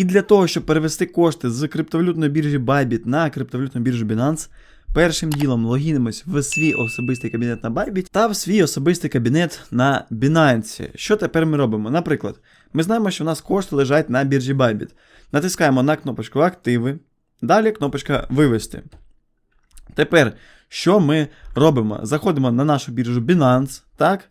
І для того, щоб перевести кошти з криптовалютної біржі Bybit на криптовалютну біржу Binance, першим ділом логінимось в свій особистий кабінет на Bybit та в свій особистий кабінет на Binance. Що тепер ми робимо? Наприклад, ми знаємо, що в нас кошти лежать на біржі Bybit. Натискаємо на кнопочку Активи. Далі кнопочка Вивести. Тепер, що ми робимо? Заходимо на нашу біржу Binance, так?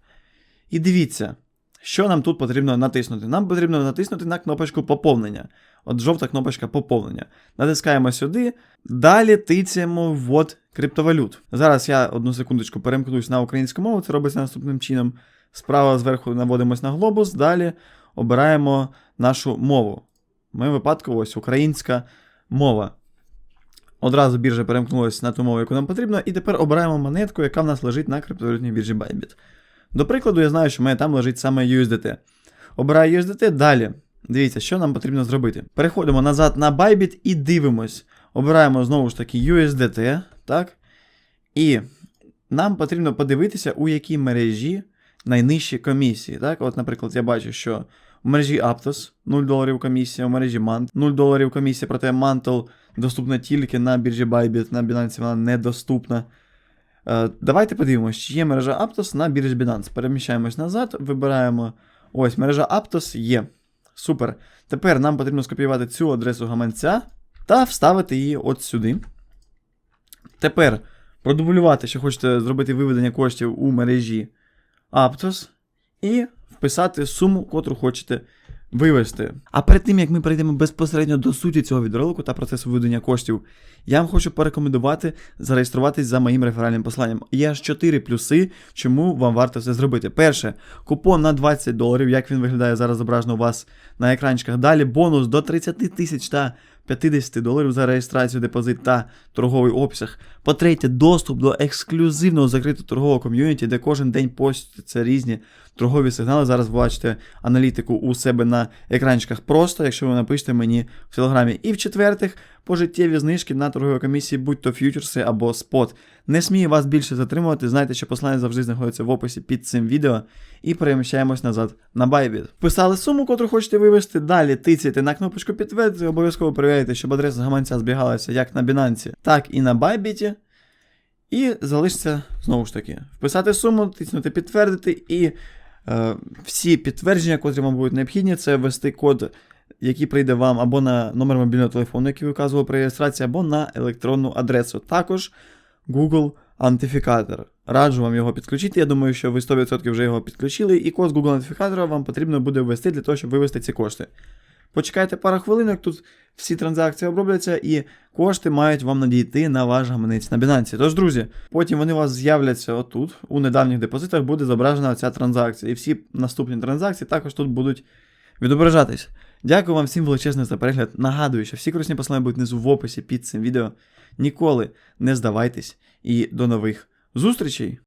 І дивіться, що нам тут потрібно натиснути. Нам потрібно натиснути на кнопочку поповнення. От жовта кнопочка поповнення. Натискаємо сюди, далі тицяємо ввод криптовалют. Зараз я одну секундочку перемкнусь на українську мову, це робиться наступним чином. Справа зверху наводимось на глобус, далі обираємо нашу мову. Ми випадку ось українська мова. Одразу біржа перемкнулася на ту мову, яку нам потрібно, і тепер обираємо монетку, яка в нас лежить на криптовалютній біржі Bybit. До прикладу, я знаю, що в мене там лежить саме USDT. Обираю USDT, далі. Дивіться, що нам потрібно зробити. Переходимо назад на Bybit і дивимось. Обираємо знову ж таки USDT, так? І нам потрібно подивитися, у якій мережі найнижчі комісії. Так? От, наприклад, я бачу, що у мережі Aptos 0 доларів комісія, у мережі Mant 0 доларів комісія, проте Mantle доступна тільки на біржі Bybit, на Binance вона недоступна. Е, Давайте подивимося, чи є мережа Aptos на біржі Binance. Переміщаємось назад, вибираємо. Ось, мережа Aptos є. Супер. Тепер нам потрібно скопіювати цю адресу гаманця та вставити її от сюди. Тепер продублювати, що хочете зробити виведення коштів у мережі Aptos, і вписати суму, котру хочете вивести. А перед тим як ми перейдемо безпосередньо до суті цього відролику та процесу виведення коштів, я вам хочу порекомендувати зареєструватись за моїм реферальним посланням. Є аж 4 плюси, чому вам варто це зробити. Перше, купон на 20 доларів, як він виглядає зараз зображено у вас на екранчиках. Далі бонус до 30 тисяч та 50 доларів за реєстрацію, депозит та торговий обсяг. По-третє, доступ до ексклюзивного закритого торгового ком'юніті, де кожен день постяться різні торгові сигнали. Зараз бачите аналітику у себе на екранчиках просто, якщо ви напишете мені в телеграмі. І в-четвертих, пожиттєві знижки на торгові комісії, будь то ф'ючерси або спот. Не смію вас більше затримувати. Знайте, що послання завжди знаходиться в описі під цим відео. І переміщаємось назад на Bybit. Вписали суму, котру хочете вивести. Далі тицяйте на кнопочку підтвердити, обов'язково перевіряйте, щоб адреса гаманця збігалася як на Binance, так і на Bybit. І залишиться знову ж таки вписати суму, тиснути підтвердити, і е, всі підтвердження, котрі вам будуть необхідні, це ввести код, який прийде вам або на номер мобільного телефону, який ви вказували при реєстрації, або на електронну адресу. Також Google Антифікатор. Раджу вам його підключити. Я думаю, що ви 100% вже його підключили, і код Google Антифікатора вам потрібно буде ввести для того, щоб вивести ці кошти. Почекайте пару хвилинок, тут всі транзакції обробляться, і кошти мають вам надійти на ваш гаманець на Binance. Тож, друзі, потім вони у вас з'являться отут. У недавніх депозитах буде зображена ця транзакція. І всі наступні транзакції також тут будуть відображатись. Дякую вам всім величезне за перегляд. Нагадую, що всі корисні послання будуть внизу в описі під цим відео. Ніколи не здавайтесь і до нових зустрічей!